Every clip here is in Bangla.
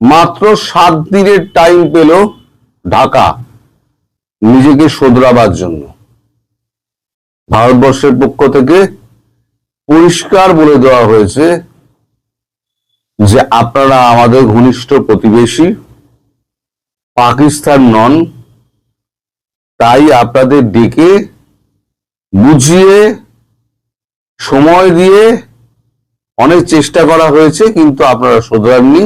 মাত্র সাত দিনের টাইম পেল ঢাকা নিজেকে শোধরাবার জন্য। ভারতবর্ষের পক্ষ থেকে পরিষ্কার বলে দেওয়া হয়েছে যে আপনারা আমাদের ঘনিষ্ঠ প্রতিবেশী, পাকিস্তান নন, তাই আপনাদের ডেকে বুঝিয়ে, সময় দিয়ে অনেক চেষ্টা করা হয়েছে, কিন্তু আপনারা শোধরাননি।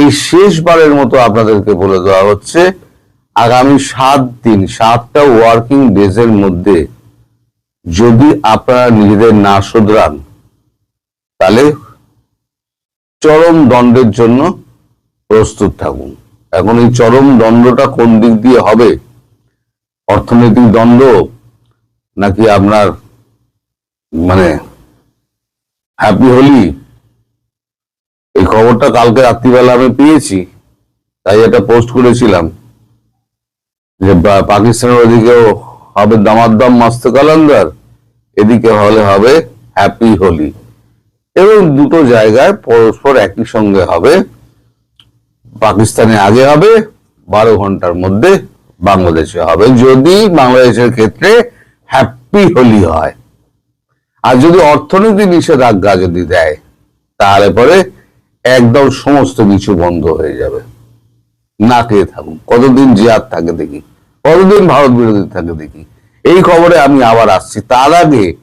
এই শেষবারের মতো আপনাদেরকে বলে দেওয়া হচ্ছে, আগামী সাত দিন, সাতটা ওয়ার্কিং ডেজের মধ্যে যদি আপনারা নিজেদের না শোধরান, তাহলে চরম দণ্ডের জন্য প্রস্তুত থাকুন। এখন এই চরম দণ্ডটা কোন দিক দিয়ে হবে? অর্থনৈতিক দণ্ড নাকি আপনার মানে হ্যাপি হোলি? খবরটা কালকে রাত্রিবেলা আমি পেয়েছি, তাই এটা পোস্ট করেছিলাম যে পাকিস্তানের ওদিকেও হবে দামাদ্দাম মাস্ত কালান্দার, এদিকে হলে হবে হ্যাপি হোলি। এবং দুটো জায়গায় পরস্পর একই সঙ্গে হবে, পাকিস্তানে আগে হবে, বারো ঘণ্টার মধ্যে বাংলাদেশে হবে। যদি বাংলাদেশের ক্ষেত্রে হ্যাপি হোলি হয়। আর যদি অর্থনীতি নিষেধাজ্ঞা যদি দেয়, তাহলে পরে একদম সমস্ত কিছু বন্ধ হয়ে যাবে। না খেয়ে থাকুন। কতদিন জিয়াদ থাকে দেখি। কতদিন ভারত বিরোধী থাকে দেখি। এই খবরে আমি আবার আসছি। তার আগে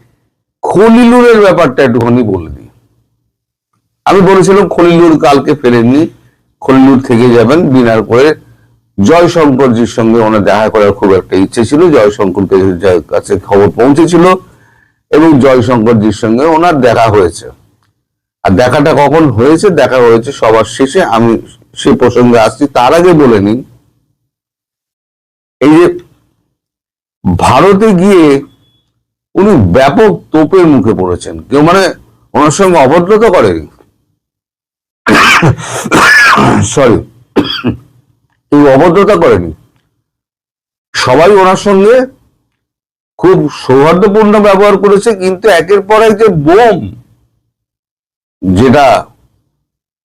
খলিলুরের ব্যাপারটা একটুখানি বলে দিই। আমি বলেছিলাম খলিলুর কালকে ফেরেননি। খলিলুর থেকে যাবেন ডিনার করে। জয়শঙ্করজির সঙ্গে ওনার দেখা করার খুব একটা ইচ্ছে ছিল। জয়শঙ্করকে কাছে খবর পৌঁছেছিল। এবং জয়শঙ্করজির সঙ্গে ওনার দেখা হয়েছে। আর দেখাটা কখন হয়েছে, দেখা হয়েছে সবার শেষে, আমি সে প্রসঙ্গে আসছি। তার আগে বলে নিই, এই যে ভারতে গিয়ে উনি ব্যাপক তোপের মুখে পড়েছেন। কেউ মানে ওনার সঙ্গে অভদ্রতা করেনি সরি কেউ অভদ্রতা করেনি? সবাই ওনার সঙ্গে খুব সৌহার্দ্যপূর্ণ ব্যবহার করেছে, কিন্তু একের পর এক যে বোম যেটা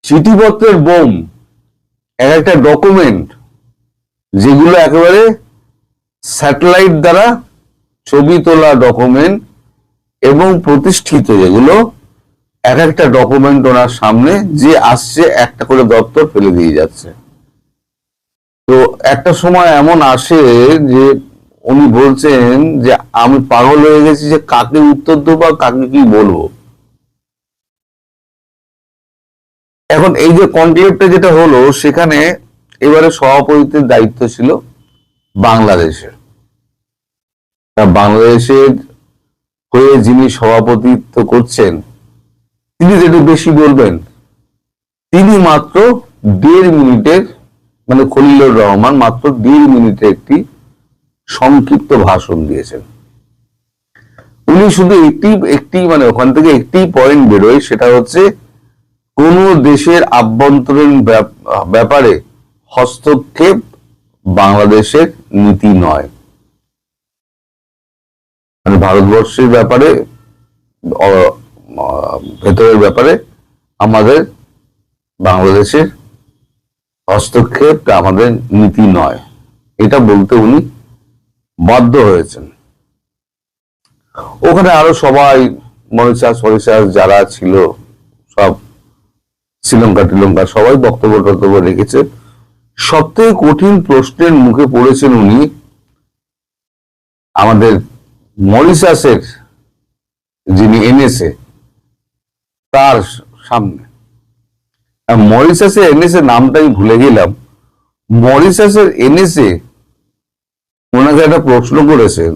চিঠিপত্রের বোম এক একটা ডকুমেন্ট যেগুলো একেবারে স্যাটেলাইট দ্বারা ছবি তোলা ডকুমেন্ট এবং প্রতিষ্ঠিত, যেগুলো এক একটা ডকুমেন্ট ওনার সামনে যে আসছে একটা করে দপ্তর ফেলে দিয়ে যাচ্ছে। তো একটা সময় এমন আসে যে উনি বলছেন যে, আমি পাগল হয়ে গেছি যে কাকে উত্তর দেবো কাকে কি বলব? এখন এই যে কনক্লেভটা যেটা হলো, সেখানে এবারে সভাপতিত্বের দায়িত্ব ছিল বাংলাদেশের। বাংলাদেশের হয়ে যিনি সভাপতিত্ব করছেন, তিনি যেটা বেশি বলবেন, তিনি মাত্র দেড় মিনিটের মানে খলিলুর রহমান মাত্র দেড় মিনিটে একটি সংক্ষিপ্ত ভাষণ দিয়েছেন। উনি শুধু একটি একটি মানে ওখান থেকে একটি পয়েন্ট বেরোয়, সেটা হচ্ছে কোন দেশের আভ্যন্তরীণ ব্যাপ- ব্যাপারে হস্তক্ষেপ বাংলাদেশের নীতি নয়। মানে ভারতবর্ষের ব্যাপারে ভেতরের ব্যাপারে আমাদের বাংলাদেশের হস্তক্ষেপ আমাদের নীতি নয়। এটা বলতে উনি বাধ্য হয়েছেন। ওখানে আরও সবাই মরিচাস ফরিচাস যারা ছিল শ্রীলঙ্কা টিলঙ্কা সবাই বক্তব্য টক্তব্য রেখেছে। সব থেকে কঠিন প্রশ্নের মুখে পড়েছেন উনি আমাদের মরিশাসের যিনি এনেছে তার সামনে। মরিশাসের এনেছে নামটাই ভুলে গেলাম। মরিশাসের এনেছে ওনাকে একটা প্রশ্ন করেছেন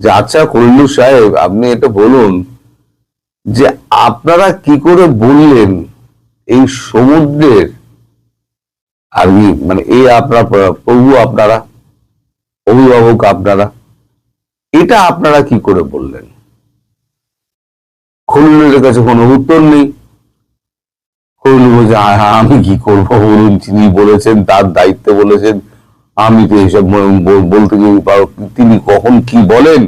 যে আচ্ছা কলিলু সাহেব, আপনি এটা বলুন যে, আপনারা কি করে বললেন এই সমুদ্রের আর মানে এই আপনার, প্রভু আপনারা, অভিভাবক আপনারা, এটা আপনারা কি করে বললেন? খলিলের কাছে কোনো উত্তর নেই। খলিল বলছে আমি কি করব বলুন? তিনি বলেছেন, তার দায়িত্বে বলেছেন। আমি তো এইসব বলতে গিয়ে তিনি কখন কি বলেন?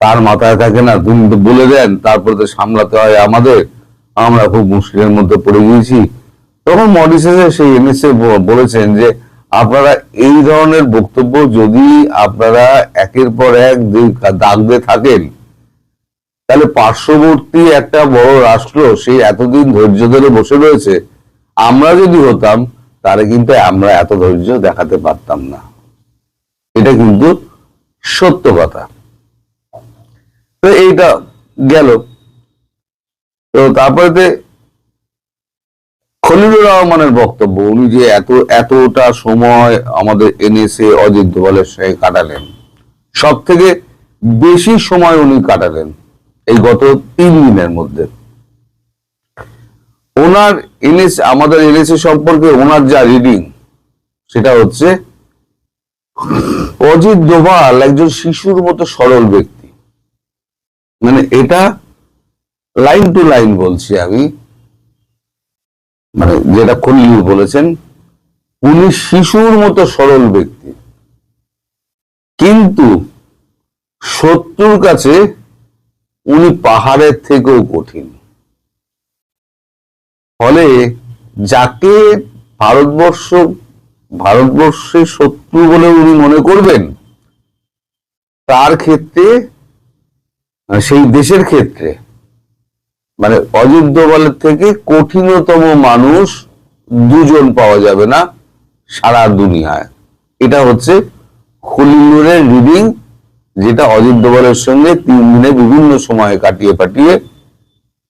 তার মাথায় থাকে না, তুমি তো বলে দেন, তারপরে তো সামলাতে হয় আমাদের। আমরা খুব মুশকিলের মধ্যে পড়ে গিয়েছি। তখন মডিসেসে সেই এনএসএ বলেছেন যে, আপনারা এই ধরনের বক্তব্য যদি আপনারা একের পর এক দি- দাগতে থাকেন, তাহলে পার্শ্ববর্তী একটা বড় রাষ্ট্র সেই এতদিন ধৈর্য ধরে বসে রয়েছে, আমরা যদি হতাম, তাহলে কিন্তু আমরা এত ধৈর্য দেখাতে পারতাম না। এটা কিন্তু সত্য কথা। তো এইটা গেল। তো তারপরে খলিলুর রহমানের বক্তব্য উনি যে এত, এতটা সময় আমাদের এনএসএ অজিত দোভালের সঙ্গে কাটালেন সব থেকে বেশি সময় উনি কাটালেন এই গত তিন দিনের মধ্যে। ওনার এনএস, আমাদের এনএসএ সম্পর্কে ওনার যা রিডিং সেটা হচ্ছে অজিত দোভাল একজন শিশুর মতো সরল ব্যক্তি। মানে এটা লাইন টু লাইন বলছি আমি। মানে যেটা খল্লিল বলেছেন, উনি শিশুর মতো সরল ব্যক্তি। কিন্তু শত্রুর কাছে উনি পাহাড়ের থেকেও কঠিন। ফলে যাকে ভারতবর্ষ ভারতবর্ষের শত্রু বলে উনি মনে করবেন, তার ক্ষেত্রে, সেই দেশের ক্ষেত্রে মানে অজিত বলের থেকে কঠিনতম মানুষ দুজন পাওয়া যাবে না সারা দুনিয়ায়। এটা হচ্ছে খলিলুরের রিডিং যেটা অজিত দোভালের সঙ্গে তিন দিনে বিভিন্ন সময় কাটিয়ে পাঠিয়ে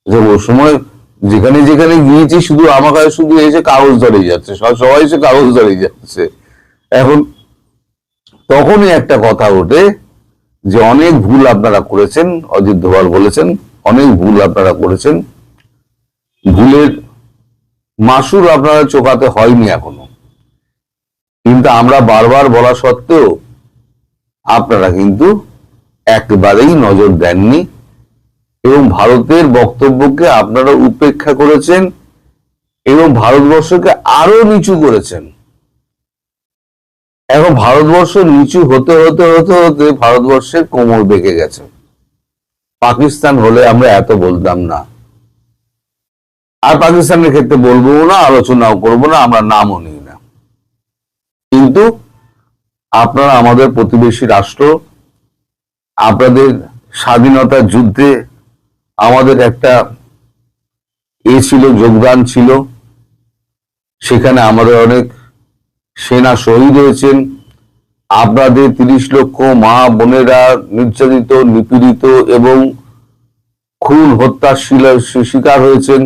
যে ও সময় যেখানে যেখানে গিয়েছি, শুধু আমার কাছে শুধু এসে কাগজ ধরে যাচ্ছে। সব সবাই এসে কাগজ ধরে যাচ্ছে। এখন তখনই একটা কথা ওঠে যে অনেক ভুল আপনারা করেছেন অজিত দোভাল বলেছেন। অনেক ভুল আপনারা করেছেন। ভুলের মাসুল আপনারা চোকাতে হয়নি এখনও। কিন্তু আমরা বারবার বলা সত্ত্বেও আপনারা কিন্তু একেবারেই নজর দেননি এবং ভারতের বক্তব্যকে আপনারা উপেক্ষা করেছেন এবং ভারতবর্ষকে আরও নিচু করেছেন। এখন ভারতবর্ষ নিচু হতে হতে হতে হতে ভারতবর্ষের কোমর বেঁকে গেছে। পাকিস্তান হলে আমরা এত বলতাম না। আর পাকিস্তানের ক্ষেত্রে বলব না, আলোচনাও করব না, আমরা নামও নিই না। কিন্তু আপনারা আমাদের প্রতিবেশী রাষ্ট্র, আপনাদের স্বাধীনতার যুদ্ধে আমাদের একটা এ ছিল, যোগদান ছিল। সেখানে আমাদের অনেক সেনা শহীদ হয়েছেন। আপনাদের তিরিশ লক্ষ মা বোনেরা নির্যাতিত, নিপীড়িত এবং খুন হত্যার শিকার হয়েছেন।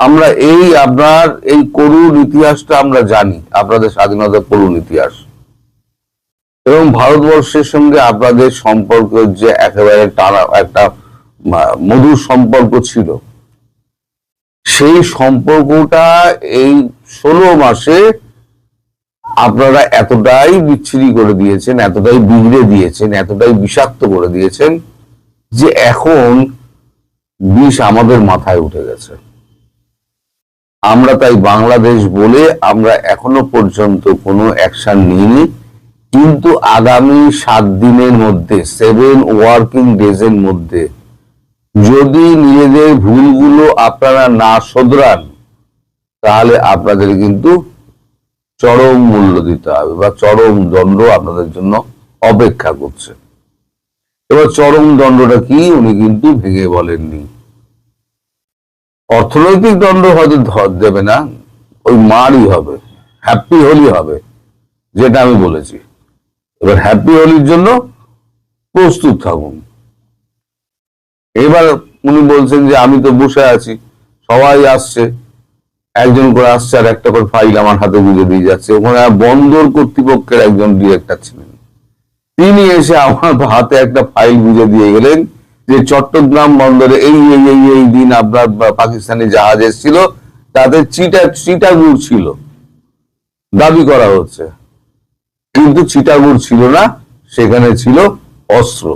আমরা এই আপনার এই করুণ ইতিহাসটা আমরা জানি, আপনাদের স্বাধীনতার করুণ ইতিহাস। এবং ভারতবর্ষের সঙ্গে আপনাদের সম্পর্ক যে একেবারে টানা একটা মধুর সম্পর্ক ছিল। সেই সম্পর্কটা এই ষোলো মাসে আপনারা এতটাই বিচ্ছিরি করে দিয়েছেন, এতটাই বিগড়ে দিয়েছেন, এতটাই বিষাক্ত করে দিয়েছেন যে এখন বিষ আমাদের মাথায় উঠে গেছে। আমরা তাই বাংলাদেশ বলে আমরা এখনও পর্যন্ত কোনো অ্যাকশন নিইনি, কিন্তু আগামী সাত দিনের মধ্যে, সেভেন ওয়ার্কিং ডেজের মধ্যে যদি নিজেদের ভুলগুলো আপনারা না শোধরান, তাহলে আপনাদের কিন্তু চরম মূল্য দিতে হবে বা চরম দণ্ড আপনাদের জন্য অপেক্ষা করছে। এবার চরম দণ্ডটা কি উনি কিন্তু ভেঙে বলেননি। অর্থনৈতিক দণ্ড হয়তো দেবে না, ওই মারই হবে হ্যাপি হোলি হবে, যেটা আমি বলেছি। এবার হ্যাপি হোলির জন্য প্রস্তুত থাকুন। এবার উনি বলছেন যে আমি তো বসে আছি, সবাই আসছে একজন করে আসছে আর একটা করে ফাইল আমার হাতে বুঝে দিয়ে যাচ্ছে। ওখানে বন্দর কর্তৃপক্ষের একজন ডিরেক্টর ছিলেন। তিনি এসে আমার হাতে একটা ফাইল বুঝে দিয়ে গেলেন যে চট্টগ্রাম বন্দরে এই এই এই এই দিন আপনার পাকিস্তানি জাহাজ এসেছিল, তাতে চিটা চিটাগুড় ছিল। দাবি করা হচ্ছে। কিন্তু চিটাগুড় ছিল না, সেখানে ছিল অস্ত্র।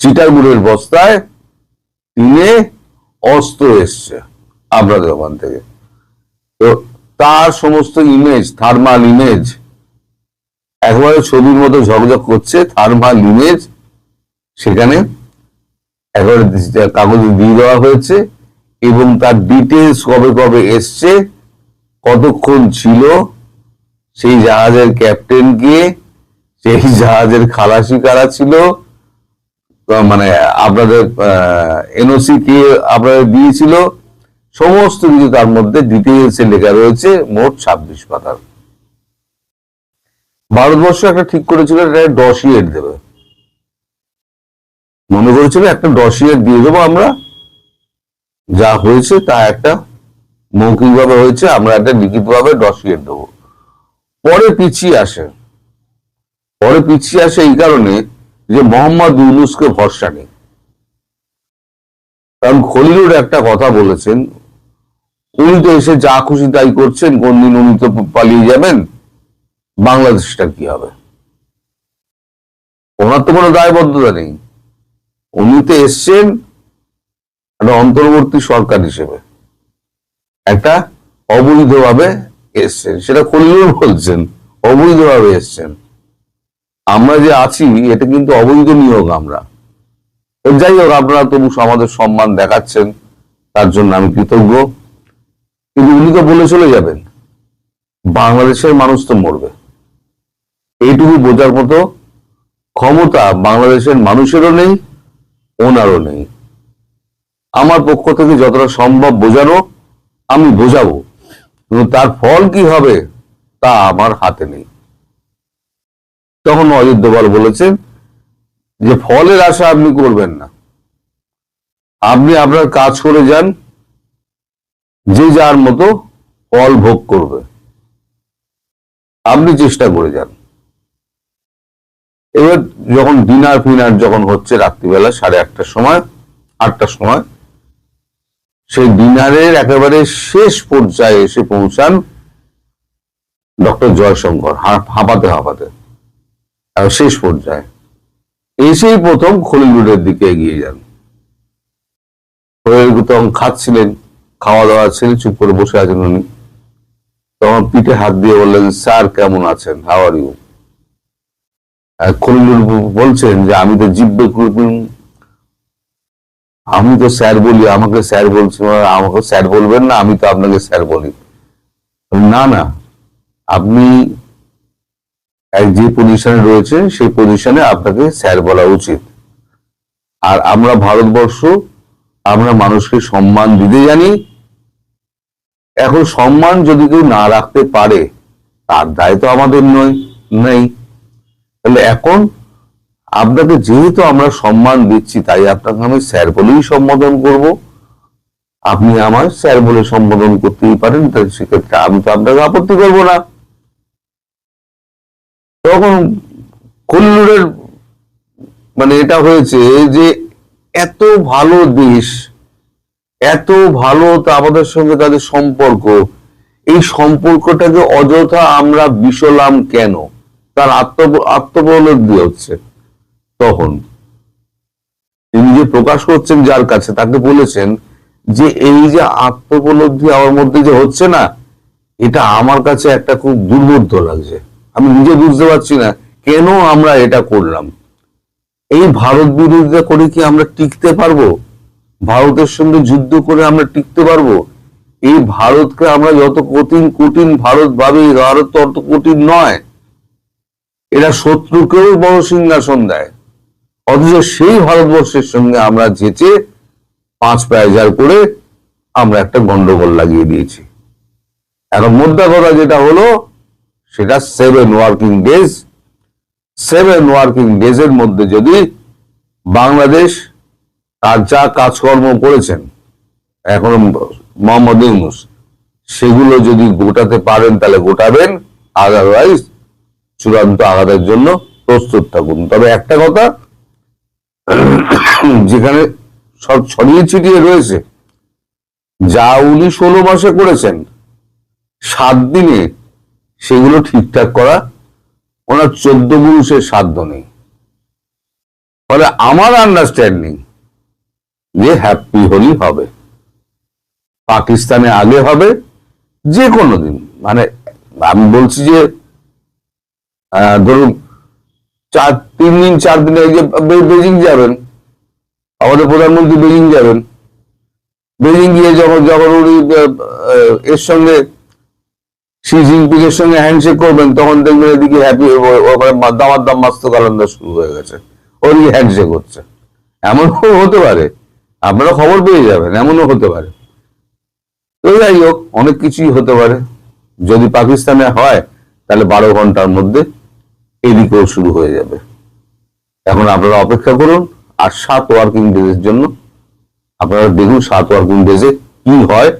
চিটাগুড়ের বস্তায় তিনে অস্ত্র এসছে। আপনাদের ওখান থেকে। তো তার সমস্ত ইমেজ থার্মাল ইমেজ একবারে ছবির মতো ঝকঝক করছে থার্মাল ইমেজ সেখানে একবারে কাগজে দিয়ে দেওয়া হয়েছে এবং তার ডিটেলস কবে কবে এসছে, কতক্ষণ ছিল, সেই জাহাজের ক্যাপ্টেন কে, সেই জাহাজের খালাসি কারা ছিল মানে আপনাদের এনওসি কে আপনাদের দিয়েছিল সমস্ত কিছু তার মধ্যে ডিটেলসে লেখা রয়েছে, মোট ছাব্বিশ পাতার। ভারতবর্ষ একটা ঠিক করেছিল একটা ডসিয়েট দেবে। মনে করেছিল একটা ডসিয়েট দিয়ে দেবো আমরা। যা হয়েছে তা একটা মৌখিকভাবে হয়েছে, আমরা একটা লিখিতভাবে ডসিয়েট দেবো। পরে পিছিয়ে আসে। পরে পিছিয়ে আসে এই কারণে যে মোহাম্মদ ইউনুসকে ভরসা নেই। কারণ খলিলুর একটা কথা বলেছেন তো এসে যা খুশি তাই করছেন কোনদিন উনি তো পালিয়ে যাবেন? বাংলাদেশটা কি হবে? ওনার তো কোনো দায়বদ্ধতা নেই। উনি তো এসছেন একটা অন্তর্বর্তী সরকার হিসেবে। একটা অবৈধভাবে এসছেন। সেটা খলিলুর বলছেন, অবৈধভাবে এসছেন। আমরা যে আছি, এটা কিন্তু অবৈধ নিয়োগ আমরা। যাই হোক, আপনারা তবু আমাদের সম্মান দেখাচ্ছেন, তার জন্য আমি কৃতজ্ঞ। কিন্তু উনি তো বলে চলে যাবেন, বাংলাদেশের মানুষ তো মরবে। এইটুকু বোঝার মতো ক্ষমতা বাংলাদেশের মানুষেরও নেই, ওনারও নেই। আমার পক্ষ থেকে যতটা সম্ভব বোঝানো, আমি বোঝাবো। কিন্তু তার ফল কি হবে, তা আমার হাতে নেই। তখন দোভাল বলেছেন যে ফলের আশা আপনি করবেন না। আপনি আপনার কাজ করে যান যে যার মতো ফল ভোগ করবে। আপনি চেষ্টা করে যান। এবার যখন ডিনার ফিনার যখন হচ্ছে রাত্রিবেলা সাড়ে আটটার সময় আটটার সময়, সেই ডিনারের একেবারে শেষ পর্যায়ে এসে পৌঁছান ডক্টর জয়শঙ্কর হাঁপাতে হাঁপাতে। শেষ পর্যায়ে এসেই প্রথম খলিলুডের দিকে এগিয়ে যান। খলিল তখন খাচ্ছিলেন। খাওয়া দাওয়া ছেড়ে চুপ করে বসে আছেন উনি। তখন পিঠে হাত দিয়ে বললেন, স্যার, কেমন আছেন? হাউ আর ইউ খলিলুর বলছেন যে, আমি তো জিব্বে আমি তো স্যার বলি, আমাকে স্যার বলছি আমাকে স্যার বলবেন না, আমি তো আপনাকে স্যার বলি। না না, আপনি যে পজিশনে রয়েছে সেই পজিশনে আপনাকে স্যার বলা উচিত। আর আমরা ভারতবর্ষ আমরা মানুষকে সম্মান দিতে জানি। এখন সম্মান যদি কেউ না রাখতে পারে, তার দায় তো আমাদের নয়, নেই। তাহলে এখন আপনাকে যেহেতু আমরা সম্মান দিচ্ছি, তাই আপনাকে আমি স্যার বলেই সম্বোধন করব। আপনি আমার স্যার বলে সম্বোধন করতেই পারেন, তাই সেক্ষেত্রে আমি তো আপনাকে আপত্তি করব না। তখন কল্লুরের মানে এটা হয়েছে যে এত ভালো দেশ, এত ভালো আমাদের সঙ্গে তাদের সম্পর্ক, এই সম্পর্কটাকে অযথা আমরা বিষলাম কেন? তার আত্ম, আত্মবলব্ধি হচ্ছে তখন। তিনি যে প্রকাশ করছেন যার কাছে, তাকে বলেছেন যে এই যে আত্মোপলব্ধি আমার মধ্যে যে হচ্ছে না, এটা আমার কাছে একটা খুব দুর্বোধ্য লাগছে। আমি নিজে বুঝতে পারছি না কেন আমরা এটা করলাম। এই ভারত বিরোধিতা করে কি আমরা টিকতে পারব? ভারতের সঙ্গে যুদ্ধ করে আমরা টিকতে পারব? এই ভারতকে আমরা যত কঠিন কঠিন ভারত ভাবি ভারত তত কঠিন নয়। এরা শত্রুকেও বড় সিংহাসন দেয়। অথচ সেই ভারতবর্ষের সঙ্গে আমরা যেচে পাঁচ পায়জার করে আমরা একটা গন্ডগোল লাগিয়ে দিয়েছি। এখন মোদ্দা কথা যেটা হলো, সেটা seven working days seven working days এর মধ্যে যদি বাংলাদেশ তার যা কাজকর্ম করেছেন, এখন মোহাম্মদ ইউনুস, সেগুলো যদি গোটাতে পারেন, তাহলে গোটাবেন। আদারওয়াইজ চূড়ান্ত আঘাতের জন্য প্রস্তুত থাকুন। তবে একটা কথা, যেখানে সব ছড়িয়ে ছিটিয়ে রয়েছে, যা উনি ষোলো মাসে করেছেন, সাত দিনে সেগুলো ঠিকঠাক করা ওনার চোদ্দ পুরুষের সাধ্য নেই। ফলে আমার আন্ডারস্ট্যান্ডিং যে হ্যাপি হোলি হবে। পাকিস্তানে আগে হবে, যে কোনো দিন। মানে আমি বলছি যে ধরুন, চার, তিন দিন, চার দিনে বেজিং যাবেন, আমাদের প্রধানমন্ত্রী বেজিং যাবেন। বেজিং গিয়ে যখন যখন উনি এর সঙ্গে শি জিনপিং এর সঙ্গে হ্যান্ডশেক করবেন, তখন দেখবেন এদিকে হ্যাপি ওখানে দাম মাস্ত কালান্দা শুরু হয়ে গেছে। ওদিকে হ্যান্ডশেক হচ্ছে। এমন হতে পারে। আপনারা খবর পেয়ে যাবেন, এমনও হতে পারে। তো যাই হোক, অনেক কিছুই হতে পারে। যদি পাকিস্তানে হয়, তাহলে বারো ঘণ্টার মধ্যে এদিকেও শুরু হয়ে যাবে। এখন আপনারা অপেক্ষা করুন, আর সাত ওয়ার্কিং ডেজের জন্য। আপনারা দেখুন সাত ওয়ার্কিং ডেজে কি হয়।